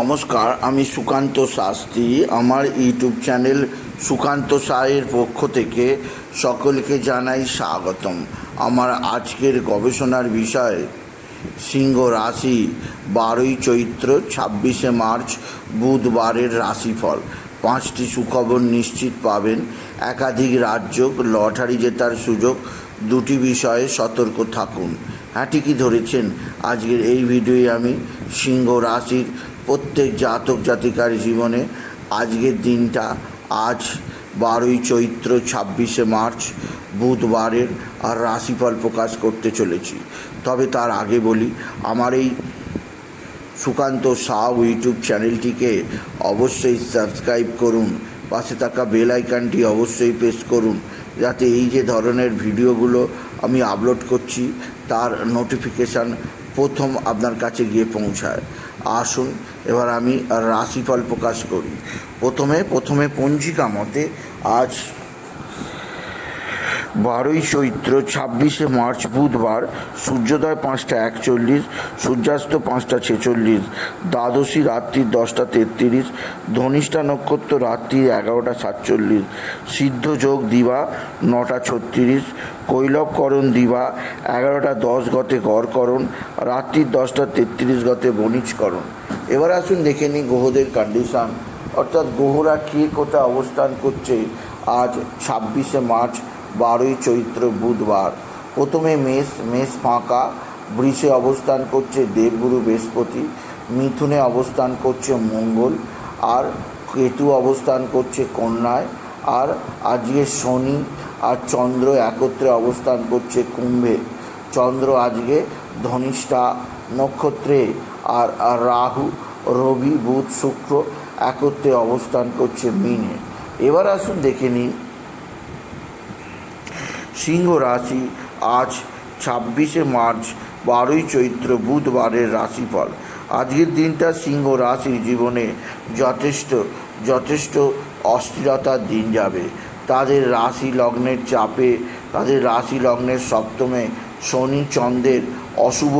নমস্কার, আমি সুকান্ত শাস্ত্রী। আমার ইউটিউব চ্যানেল সুকান্ত সায়ের পক্ষ থেকে সকলকে জানাই স্বাগতম। আমার আজকের গবেষণার বিষয়, সিংহ রাশি, বারোই চৈত্র, ছাব্বিশে মার্চ, বুধবারের রাশিফল। পাঁচটি সুখবর নিশ্চিত পাবেন। একাধিক রাজ্য লটারি জেতার সুযোগ, দুটি বিষয়ে সতর্ক থাকুন। হ্যাঁ ঠিকই ধরেছেন। আজকের এই ভিডিওয়ে আমি সিংহ রাশির প্রত্যেক জাতক জাতিকার জীবনে আজকের দিনটা আজ বারোই চৈত্র ছাব্বিশে মার্চ বুধবারের আর রাশিফল প্রকাশ করতে চলেছি। তবে তার আগে বলি, আমার এই সুকান্ত সাউ ইউটিউব চ্যানেলটিকে অবশ্যই সাবস্ক্রাইব করুন, পাশে থাকা বেল আইকনটি অবশ্যই প্রেস করুন, যাতে এই যে ধরনের ভিডিওগুলো আমি আপলোড করছি, তার নোটিফিকেশান প্রথম আপনার কাছে গিয়ে পৌঁছায়। আসুন এবার আমি রাশিফল প্রকাশ করি। প্রথমে প্রথমে পঞ্জিকা মতে আজ বারোই চৈত্র, ছাব্বিশে মার্চ, বুধবার, সূর্যোদয় পাঁচটা একচল্লিশ, সূর্যাস্ত পাঁচটা ছেচল্লিশ, দ্বাদশী রাত্রি দশটা তেত্রিশ, ধনিষ্ঠা নক্ষত্র রাত্রি এগারোটা সাতচল্লিশ, সিদ্ধ যোগ দিবা নটা ছত্রিশ, কৈলবকরণ দিবা এগারোটা দশ গতে গড়করণ, রাত্রি দশটা তেত্রিশ গতে বণিজকরণ। এবার আসুন দেখে নিই গ্রহদের কন্ডিশন অর্থাৎ গ্রহরা কে কোথায় অবস্থান করছে? আজ ছাব্বিশে মার্চ বারোই চৈত্র বুধবার। প্রথমে মেষ মেষ ফাঁকা, বৃষে অবস্থান করছে দেবগুরু বৃহস্পতি, মিথুনে অবস্থান করছে মঙ্গল, আর কেতু অবস্থান করছে কন্যায়, আর আজকে শনি আর চন্দ্র একত্রে অবস্থান করছে কুম্ভে। চন্দ্র আজকে ধনিষ্ঠা নক্ষত্রে, আর রাহু, রবি, বুধ, শুক্র একত্রে অবস্থান করছে মিনে। এবার আসুন দেখে নিন সিংহ রাশি আজ ছাব্বিশে মার্চ, বারোই চৈত্র বুধবারের রাশিফল। আজকের দিনটা সিংহ রাশির জীবনে যথেষ্ট যথেষ্ট অস্থিরতার দিন যাবে। তাদের রাশি লগ্নের চাপে, তাদের রাশি লগ্নের সপ্তমে শনি চন্দ্রের অশুভ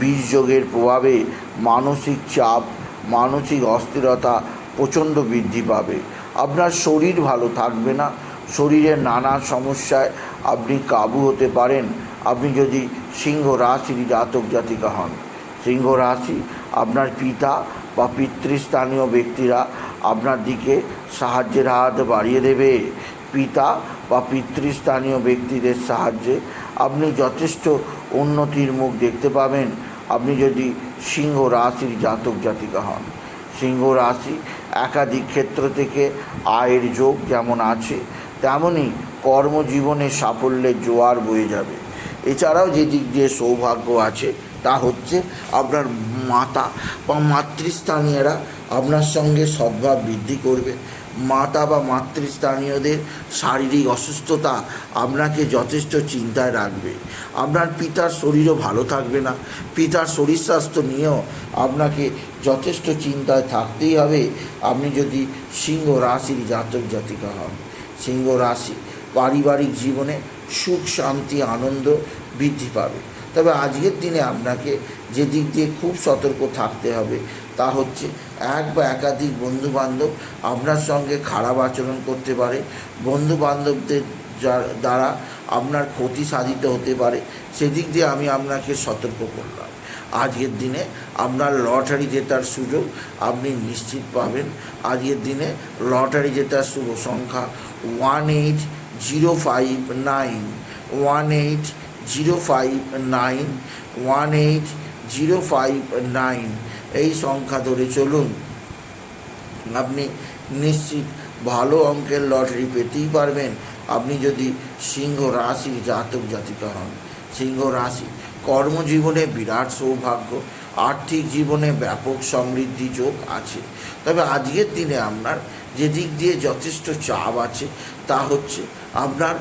বীজযোগের প্রভাবে মানসিক চাপ, মানসিক অস্থিরতা প্রচণ্ড বৃদ্ধি পাবে। আপনার শরীর ভালো থাকবে না। শরীরের নানা সমস্যায় আপনি কাবু হতে পারেন। আপনি যদি সিংহ রাশির জাতক, জাতিকা হন। সিংহ রাশি আপনার পিতা বা পিতৃস্থানীয় ব্যক্তিরা আপনার দিকে সাহায্যের হাত বাড়িয়ে দেবে। পিতা বা পিতৃস্থানীয় ব্যক্তিদের সাহায্যে আপনি যথেষ্ট উন্নতির মুখ দেখতে পাবেন। আপনি যদি সিংহ রাশির জাতক, জাতিকা হন। সিংহ রাশি একাধিক ক্ষেত্র থেকে আয়ের যোগ যেমন আছে তেমনই কর্মজীবনে সাফল্যের জোয়ার বয়ে যাবে। এছাড়াও যে দিক দিয়ে সৌভাগ্য আছে, তা হচ্ছে আপনার মাতা বা মাতৃস্থানীয়রা আপনার সঙ্গে সদ্ভাব বৃদ্ধি করবে। মাতা বা মাতৃস্থানীয়দের শারীরিক অসুস্থতা আপনাকে যথেষ্ট চিন্তায় রাখবে। আপনার পিতার শরীরও ভালো থাকবে না। পিতার শরীর স্বাস্থ্য নিয়েও আপনাকে যথেষ্ট চিন্তায় থাকতেই হবে। আপনি যদি সিংহ রাশির জাতক জাতিকা হন সিংহ রাশি পারিবারিক জীবনে সুখ, শান্তি, আনন্দ বৃদ্ধি পাবে। তবে আজকের দিনে আপনাকে যে দিক দিয়ে খুব সতর্ক থাকতে হবে তা হচ্ছে এক বা একাধিক বন্ধুবান্ধব আপনার সঙ্গে খারাপ আচরণ করতে পারে। বন্ধু বান্ধবদের দ্বারা আপনার ক্ষতি সাধিত হতে পারে। সেদিক দিয়ে আমি আপনাকে সতর্ক করলাম। আজকের দিনে আপনার লটারি জেতার সুযোগ আপনি নিশ্চিত পাবেন। আজকের দিনে লটারি জেতার শুভ সংখ্যা one eight zero five nine one eight zero five nine one eight zero five nine এই সংখ্যা ধরে চলুন। আপনি নিশ্চিত ভালো অঙ্কের লটারি পেতেই পারবেন। আপনি যদি সিংহ রাশির জাতক জাতিকা হন, সিংহ রাশি কর্মজীবনে বিরাট সৌভাগ্য, আর্থিক জীবনে ব্যাপক সমৃদ্ধি যোগ আছে। তবে আজকের দিনে আপনার যে দিক দিয়ে যথেষ্ট চাপ আছে, তা হচ্ছে আপনার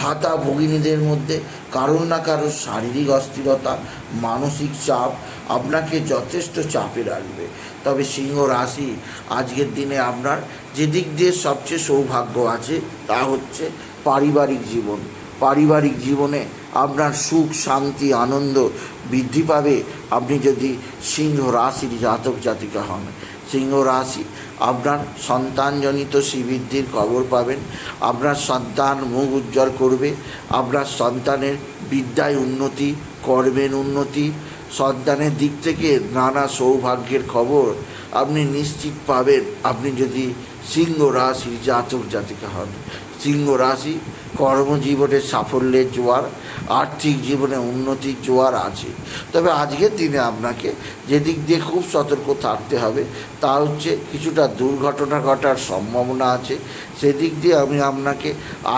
ভাতা ভগিনীদের মধ্যে কারোর না কারোর শারীরিক অস্থিরতা, মানসিক চাপ আপনাকে যথেষ্ট চাপে রাখবে। তবে সিংহ রাশি, আজকের দিনে আপনার যে দিক দিয়ে সবচেয়ে সৌভাগ্য আছে, তা হচ্ছে পারিবারিক জীবন। পারিবারিক জীবনে আপনার সুখ, শান্তি, আনন্দ বৃদ্ধি পাবে। আপনি যদি সিংহ রাশির জাতক জাতিকা হন, সিংহ রাশি আপনার সন্তানজনিত শ্রীবৃদ্ধির খবর পাবেন। আপনার সন্তান মুখ উজ্জ্বল করবে। আপনার সন্তানের বিদ্যায় উন্নতি, কর্মের উন্নতি, সন্তানের দিক থেকে নানা সৌভাগ্যের খবর আপনি নিশ্চিত পাবেন। আপনি যদি সিংহ রাশির জাতক জাতিকা হন সিংহ রাশি, কর্মজীবনে সাফল্যের জোয়ার, আর্থিক জীবনে উন্নতির জোয়ার আছে। তবে আজকের দিনে আপনাকে যে দিক দিয়ে খুব সতর্ক থাকতে হবে, তা হচ্ছে কিছুটা দুর্ঘটনা ঘটার সম্ভাবনা আছে। সেদিক দিয়ে আমি আপনাকে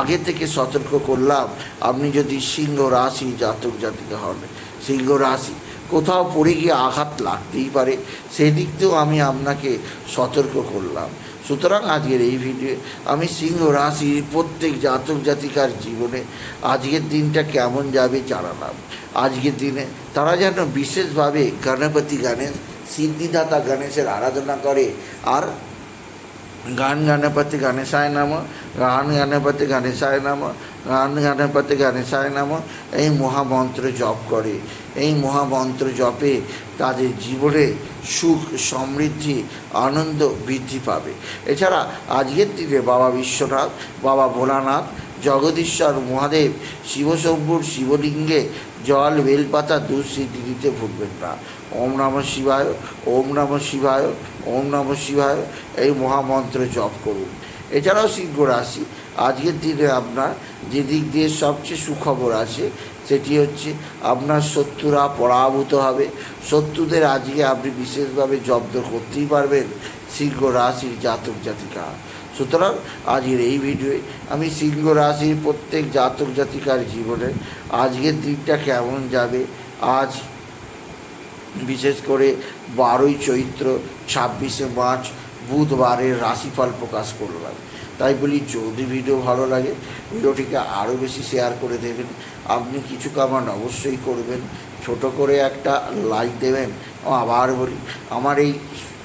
আগে থেকে সতর্ক করলাম, আপনি যদি সিংহ রাশি জাতক জাতিকা হন, সিংহ রাশি কোথাও পড়ে গিয়ে আঘাত লাগতেই পারে, সেদিক দিয়েও আমি আপনাকে সতর্ক করলাম। সুতরাং আজকের এই ভিডিও আমি সিংহ রাশির প্রত্যেক জাতক জাতিকার জীবনে আজকের দিনটা কেমন যাবে জানালাম। আজকের দিনে তারা যেন বিশেষভাবে গণপতি গণেশ, সিদ্ধিদাতা গণেশের আরাধনা করে আর গান গণপতি গণেশায় নাম গান গণপতি গণেশায় নাম গান গণপতি গণেশায় নাম। এই মহামন্ত্র জপ করে, এই মহামন্ত্র জপে তাদের জীবনে সুখ, সমৃদ্ধি, আনন্দ বৃদ্ধি পাবে। এছাড়া আজকের দিনে বাবা বিশ্বনাথ, বাবা ভোলানাথ জগদীশ্বর মহাদেব শিবশম্ভুর শিবলিঙ্গে জল বেলপাতা দুঃসিদ্ধি দিতে ভুলবেন না। ওম নম শিবায়, ওম নম শিবায়, ওম নম শিবায় এই মহামন্ত্র জপ করুন। এছাড়াও সিংহ রাশি, আজকের দিনে আপনার যে দিক দিয়ে সবচেয়ে সুখবর আছে সেটি হচ্ছে আপনার শত্রুরা পরাভূত হবে। শত্রুদের আজকে আপনি বিশেষভাবে জব্দ করতেই পারবেন সিংহ রাশির জাতক জাতিকা সুতরাং আজকের এই ভিডিওয়ে আমি সিংহ রাশির প্রত্যেক জাতক জাতিকার জীবনে আজকের দিনটা কেমন যাবে? আজ বিশেষ করে বারোই চৈত্র, ছাব্বিশে মার্চ, বুধবারের রাশিফল প্রকাশ করলাম। তাই বলি, যদি ভিডিও ভালো লাগে, ভিডিওটিকে আরও বেশি শেয়ার করে দেবেন। আপনি কিছু কামান অবশ্যই করবেন। ছোট করে একটা লাইক দেবেন। আবার বলি, আমার এই